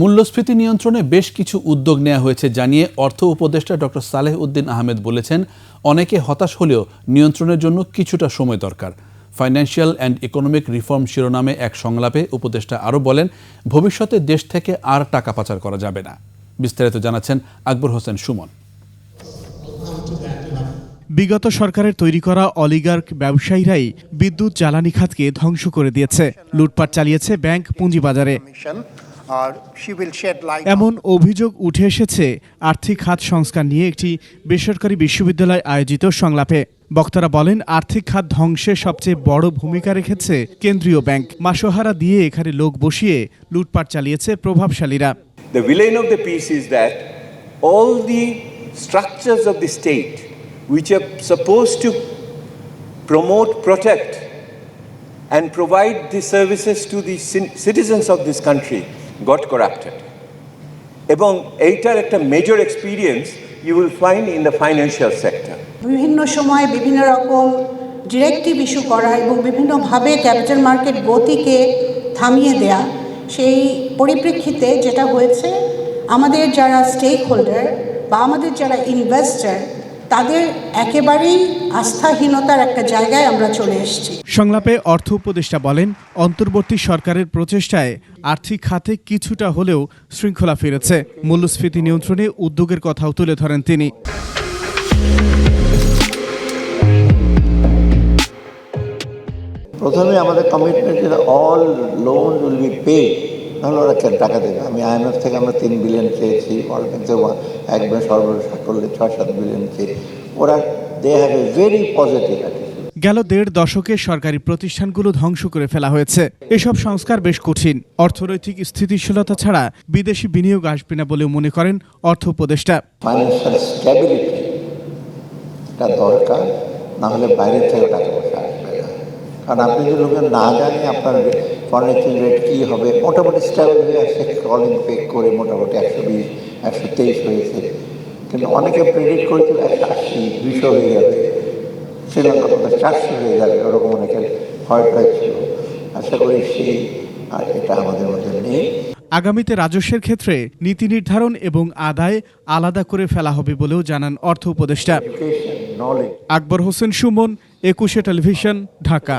মূল্যস্ফীতি নিয়ন্ত্রণে বেশ কিছু উদ্যোগ নেওয়া হয়েছে জানিয়ে অর্থ উপদেষ্টা ডক্টর সালেহ উদ্দিন আহমেদ বলেছেন, অনেকে হতাশ হলেও নিয়ন্ত্রণের জন্য কিছুটা সময় দরকার। ফাইন্যান্সিয়াল অ্যান্ড ইকোনমিক রিফর্ম শিরোনামে এক সংলাপে উপদেষ্টা আরও বলেন, ভবিষ্যতে দেশ থেকে আর টাকা পাচার করা যাবে না। বিস্তারিত জানাচ্ছেন আকবর হোসেন সুমন। বিগত সরকারের তৈরি করা অলিগার্ক ব্যবসায়ীরাই বিদ্যুৎ, জ্বালানি খাতকে ধ্বংস করে দিয়েছে। লুটপাট চালিয়েছে ব্যাংক পুঁজিবাজারে। এমন অভিযোগ উঠে এসেছে আর্থিক খাত সংস্কার নিয়ে একটি বেসরকারি বিশ্ববিদ্যালয় আয়োজিত সংলাপে বক্তারা বলেন আর্থিক খাত ধ্বংসে সবচেয়ে বড় ভূমিকা রেখেছে কেন্দ্রীয় ব্যাংক মাসোহারা দিয়ে এখানে লোক বসিয়ে লুটপাট চালিয়েছে প্রভাবশালীরা The villain of the piece is that all the structures of the state, which are supposed to promote, protect, and provide the services to the citizens of this country, got corrupted. এবং এইটার একটা major experience you will find in the financial sector বিভিন্ন সময় বিভিন্ন রকম directive issue করা এবং বিভিন্নভাবে ক্যাপিটাল মার্কেট গতিকে থামিয়ে দেয়া, সেই পরিপ্রেক্ষিতে যেটা হয়েছে, আমাদের যারা স্টেক হোল্ডার বা আমাদের যারা ইনভেস্টার তাদের একেবারেই আস্থাহীনতার একটা জায়গায় আমরা চলে এসেছি। সংলাপে অর্থ উপদেষ্টা বলেন অন্তর্বর্তী সরকারের প্রচেষ্টায় আর্থিক খাতে কিছুটা হলেও শৃঙ্খলা ফিরেছে। মূল্যস্ফীতি নিয়ন্ত্রণে উদ্যোগের কথাও তুলে ধরেন তিনি। প্রথমে আমাদের commitment all loan will be pay নাহলে ওরা টাকা দেবে। আমি আইএমএফ থেকে আমরা তিন বিলিয়ন চেয়েছি ওয়ার্ল্ড ব্যাংক থেকে একবার সর্বশেষ করলে ছয় সাত বিলিয়ন চেয়ে ওরা they have a very positive গেল দেড় দশকে সরকারি প্রতিষ্ঠানগুলো ধ্বংস করে ফেলা হয়েছে। এসব সংস্কার বেশ কঠিন। অর্থনৈতিক স্থিতিশীলতা ছাড়া বিদেশি বিনিয়োগ আসবে না বলেও মনে করেন অর্থ উপদেষ্টা। ফাইন্যান্সিয়াল দরকার না হলে বাইরে থেকে টাকা পয়সা আসবে না। কারণ আপনি যদি লোকের না জানি আপনার ফরেন এক্সচেঞ্জ রেট কী হবে? মোটামুটি স্ট্যাবল হয়ে আসছে কলিং পে করে মোটামুটি একশো বিশ একশো তেইশ হয়েছে। কিন্তু অনেকে প্রেডিক্ট করেছিল একশো আশি দুশো হয়ে যাবে। শ্রীলঙ্কা মধ্যে চারশো হয়ে যাবে ওরকম অনেকের ভয় ছিল। আশা করি সেই আর এটা আমাদের মধ্যে নেই। আগামীতে রাজস্বের ক্ষেত্রে নীতি নির্ধারণ এবং আদায় আলাদা করে ফেলা হবে বলেও জানান অর্থ উপদেষ্টা। আকবর হোসেন সুমন একুশে টেলিভিশন ঢাকা।